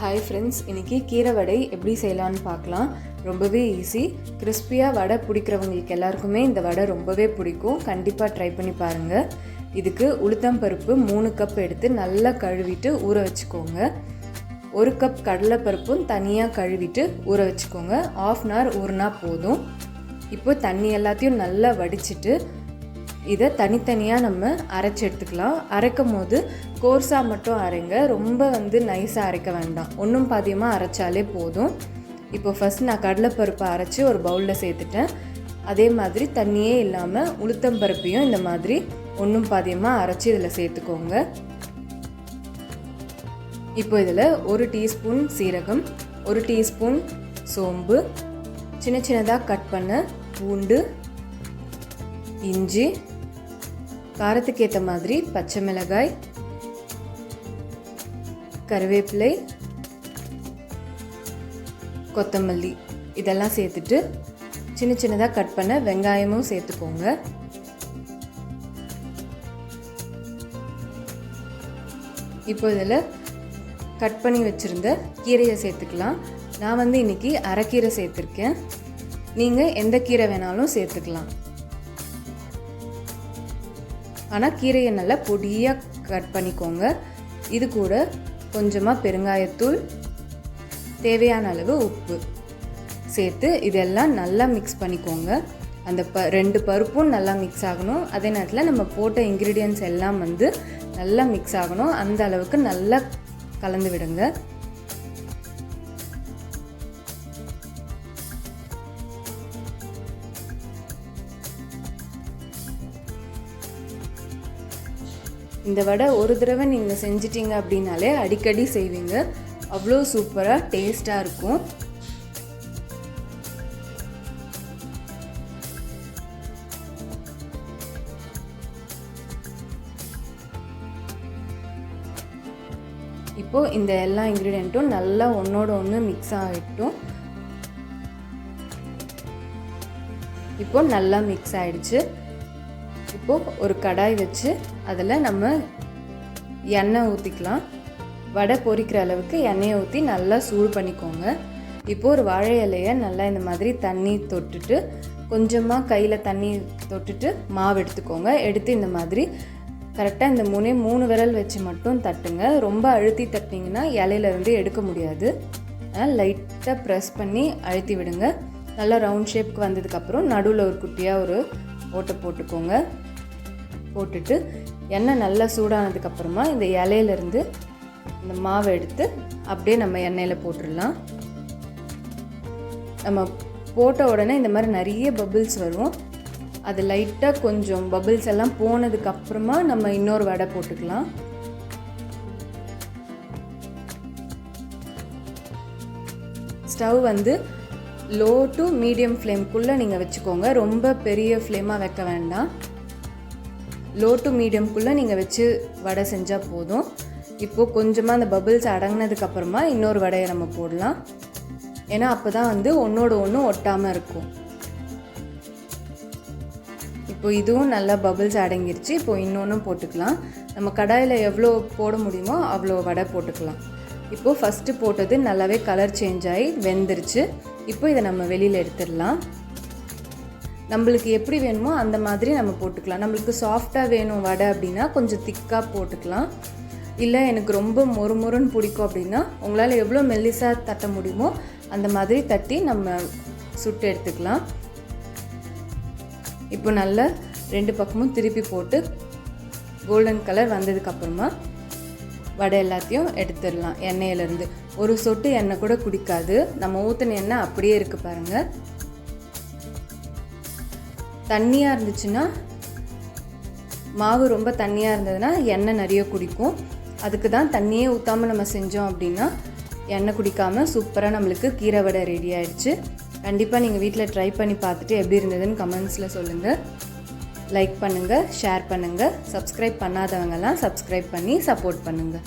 Hi friends இன்றைக்கி கீரை வடை எப்படி செய்யலான்னு பார்க்கலாம். ரொம்பவே ஈஸி கிறிஸ்பியாக வடை பிடிக்கிறவங்களுக்கு எல்லாருக்குமே இந்த வடை ரொம்பவே பிடிக்கும். கண்டிப்பாக ட்ரை பண்ணி பாருங்கள் இதுக்கு உளுத்தம் பருப்பு மூணு கப் எடுத்து நல்லா கழுவிட்டு ஊற வச்சுக்கோங்க. ஒரு கப் கடலைப்பருப்பும் தனியாக கழுவிட்டு ஊற வச்சுக்கோங்க. ஆஃப் அன் ஹவர் ஊறினா போதும். இப்போ தண்ணி எல்லாத்தையும் நல்லா வடிச்சிட்டு இதை தனித்தனியாக நம்ம அரைச்சி எடுத்துக்கலாம். அரைக்கும் போது கோர்ஸாக மட்டும் அரைங்க. ரொம்ப வந்து நைஸாக அரைக்க வேண்டாம். ஒன்றும் பாதியமாக அரைச்சாலே போதும். இப்போ ஃபஸ்ட் நான் கடலைப்பருப்பை அரைச்சி ஒரு பவுலில் சேர்த்துட்டேன். அதே மாதிரி தண்ணியே இல்லாமல் உளுத்தம் பருப்பையும் இந்த மாதிரி ஒன்றும் பாதியமாக அரைச்சி இதில் சேர்த்துக்கோங்க. இப்போ இதில் ஒரு டீஸ்பூன் சீரகம் ஒரு டீஸ்பூன் சோம்பு சின்ன சின்னதாக கட் பண்ண பூண்டு இஞ்சி காரத்துக்கு ஏற்ற மாதிரி பச்சை மிளகாய் கருவேப்பிலை கொத்தமல்லி இதெல்லாம் சேர்த்துட்டு சின்ன சின்னதாக கட் பண்ண வெங்காயமும் சேர்த்துக்கோங்க. இப்போ இதில் கட் பண்ணி வச்சுருந்த கீரையை சேர்த்துக்கலாம். நான் வந்து இன்றைக்கி அரைக்கீரை சேர்த்துருக்கேன். நீங்கள் எந்த கீரை வேணாலும் சேர்த்துக்கலாம். ஆனால் கீரையை நல்லா பொடியாக கட் பண்ணிக்கோங்க. இது கூட கொஞ்சமாக பெருங்காயத்தூள் தேவையான அளவு உப்பு சேர்த்து இதெல்லாம் நல்லா மிக்ஸ் பண்ணிக்கோங்க. அந்த ப ரெண்டு பருப்பும் நல்லா மிக்ஸ் ஆகணும். அதே நேரத்தில் நம்ம போட்ட இன்க்ரீடியன்ஸ் எல்லாம் வந்து நல்லா மிக்ஸ் ஆகணும். அந்த அளவுக்கு நல்லா கலந்து விடுங்க. இந்த வடை ஒரு தடவை நீங்கள் செஞ்சிட்டிங்க அப்படின்னாலே அடிக்கடி செய்வீங்க. அவ்வளோ சூப்பராக டேஸ்ட்டாக இருக்கும். இப்போது இந்த எல்லா இன்க்ரீடியண்ட்டும் நல்லா ஒன்றோட ஒன்று மிக்ஸ் ஆகிட்டும். இப்போ நல்லா மிக்ஸ் ஆயிடுச்சு. இப்போது ஒரு கடாய் வச்சு அதில் நம்ம எண்ணெய் ஊற்றிக்கலாம். வடை பொரிக்கிற அளவுக்கு எண்ணெயை ஊற்றி நல்லா சூடு பண்ணிக்கோங்க. இப்போது ஒரு வாழை இலையை நல்லா இந்த மாதிரி தண்ணி தொட்டுட்டு கொஞ்சமாக கையில் தண்ணி தொட்டுட்டு மாவு எடுத்துக்கோங்க. எடுத்து இந்த மாதிரி கரெக்டாக இந்த மூணே மூணு விரல் வச்சு மட்டும் தட்டுங்க. ரொம்ப அழுத்தி தட்டினீங்கன்னா இலையிலேருந்து எடுக்க முடியாது. அதனால் லைட்டாக ப்ரெஸ் பண்ணி அழுத்தி விடுங்க. நல்லா ரவுண்ட் ஷேப்க்கு வந்ததுக்கப்புறம் நடுவில் ஒரு குட்டியாக ஒரு ஓட்டை போட்டுக்கோங்க. போட்டுட்டு எண்ணெய் நல்லா சூடானதுக்கப்புறமா இந்த இலையிலேருந்து இந்த மாவை எடுத்து அப்படியே நம்ம எண்ணெயில் போட்டுடலாம். நம்ம போட்ட உடனே இந்த மாதிரி நிறைய பபிள்ஸ் வரும். அது லைட்டாக கொஞ்சம் பபிள்ஸ் எல்லாம் போனதுக்கப்புறமா நம்ம இன்னொரு வடை போட்டுக்கலாம். ஸ்டவ் வந்து லோ டு மீடியம் ஃப்ளேம்குள்ளே நீங்கள் வச்சுக்கோங்க. ரொம்ப பெரிய ஃப்ளேமாக வைக்க வேண்டாம். லோ டு மீடியம்குள்ளே நீங்கள் வச்சு வடை செஞ்சால் போதும். இப்போது கொஞ்சமாக அந்த பபிள்ஸ் அடங்கினதுக்கப்புறமா இன்னொரு வடையை நம்ம போடலாம். ஏன்னா அப்போ தான் வந்து ஒன்றோட ஒன்று ஒட்டாமல் இருக்கும். இப்போ இதுவும் நல்லா பபிள்ஸ் அடங்கிருச்சு. இப்போ இன்னொன்றும் போட்டுக்கலாம். நம்ம கடாயில் எவ்வளோ போட முடியுமோ அவ்வளோ வடை போட்டுக்கலாம். இப்போது ஃபஸ்ட்டு போட்டது நல்லாவே கலர் சேஞ்ச் ஆகி வெந்துருச்சு. இப்போ இதை நம்ம வெளியில் எடுத்துடலாம். நம்மளுக்கு எப்படி வேணுமோ அந்த மாதிரி நம்ம போட்டுக்கலாம். நம்மளுக்கு சாஃப்டாக வேணும் வடை அப்படின்னா கொஞ்சம் திக்காக போட்டுக்கலாம். இல்லை எனக்கு ரொம்ப மொறு மொறுன்னு பிடிக்கும் அப்படின்னா உங்களால் எவ்வளோ மெல்லிசாக தட்ட முடியுமோ அந்த மாதிரி தட்டி நம்ம சுட்டு எடுத்துக்கலாம். இப்போ நல்லா ரெண்டு பக்கமும் திருப்பி போட்டு கோல்டன் கலர் வந்ததுக்கப்புறமா வடை எல்லாத்தையும் எடுத்துடலாம் எண்ணெயிலேருந்து. ஒரு சொட்டு எண்ணெய் கூட குடிக்காது. நம்ம ஊற்றின எண்ணெய் அப்படியே இருக்குது பாருங்கள் தண்ணியாக இருந்துச்சுன்னா மாவு ரொம்ப தண்ணியாக இருந்ததுன்னா எண்ணெய் நிறைய குடிக்கும். அதுக்கு தான் தண்ணியே ஊற்றாமல் நம்ம செஞ்சோம் அப்படின்னா எண்ணெய் குடிக்காமல் சூப்பராக நம்மளுக்கு கீரை வடை ரெடி ஆயிடுச்சு. கண்டிப்பாக நீங்கள் வீட்டில் ட்ரை பண்ணி பார்த்துட்டு எப்படி இருந்ததுன்னு கமெண்ட்ஸில் சொல்லுங்கள் லைக் பண்ணுங்கள் ஷேர் பண்ணுங்கள் சப்ஸ்கிரைப் பண்ணாதவங்கெல்லாம் சப்ஸ்கிரைப் பண்ணி சப்போர்ட் பண்ணுங்கள்